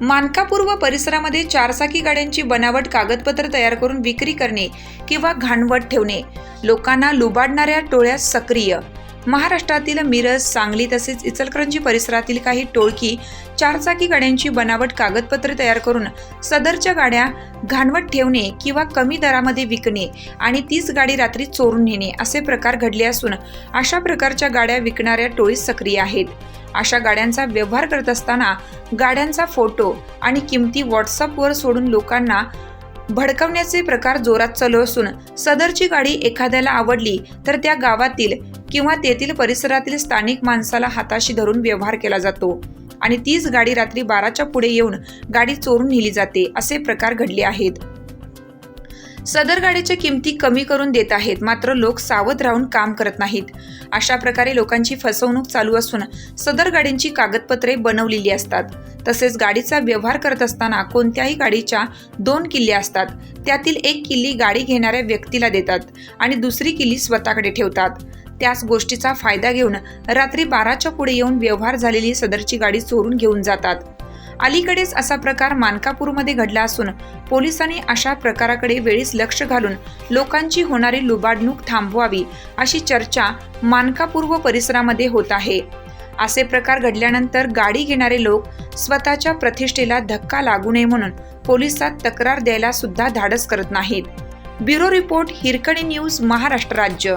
मानकापूर व परिसरामध्ये चारचाकी गाड्यांची बनावट कागदपत्र तयार करून विक्री करणे किंवा घाणवट ठेवणे. लोकांना लुबाडणाऱ्या टोळ्या सक्रिय. महाराष्ट्रातील मिरज सांगली तसेच इचलकरंजी परिसरातील काही टोळकी चारचाकी गाड्यांची बनावट कागदपत्रे तयार करून सदरच्या गाड्या घाणवट ठेवणे किंवा कमी दरामध्ये विकणे आणि तीच गाडी रात्री चोरून नेणे असे प्रकार घडले असून अशा प्रकारच्या गाड्या विकणाऱ्या टोळी सक्रिय आहेत. अशा गाड्यांचा व्यवहार करत असताना गाड्यांचा फोटो आणि किमती व्हॉट्सअपवर सोडून लोकांना भडकवण्याचे प्रकार जोरात चालू असून सदरची गाडी एखाद्याला आवडली तर त्या गावातील किंवा तेथील परिसरातील स्थानिक माणसाला हाताशी धरून व्यवहार केला जातो. आणि तीच गाडी रात्री बाराच्या पुढे येऊन गाडी चोरून नेली जाते असे प्रकार घडले आहेत. सदर गाडीच्या किमती कमी करून देत आहेत. मात्र लोक सावध राहून काम करत नाहीत. अशा प्रकारे लोकांची फसवणूक चालू असून सदर गाडींची कागदपत्रे बनवलेली असतात. तसेच गाडीचा व्यवहार करत असताना कोणत्याही गाडीच्या दोन किल्ले असतात. त्यातील एक किल्ली गाडी घेणाऱ्या व्यक्तीला देतात आणि दुसरी किल्ली स्वतःकडे ठेवतात. त्याच गोष्टीचा फायदा घेऊन रात्री बाराच्या पुढे येऊन व्यवहार झालेली सदरची गाडी चोरून घेऊन जातात. अलीकडेच असा प्रकार मानकापूरमध्ये घडला असून पोलिसांनी अशा प्रकाराकडे वेळीच लक्ष घालून लोकांची होणारी लुबाडणूक थांबवावी अशी चर्चा मानकापूर व परिसरामध्ये होत आहे. असे प्रकार घडल्यानंतर गाडी घेणारे लोक स्वतःच्या प्रतिष्ठेला धक्का लागू नये म्हणून पोलिसात तक्रार द्यायला सुद्धा धाडस करत नाहीत. Bureau report Hirkani news Maharashtra राज्य.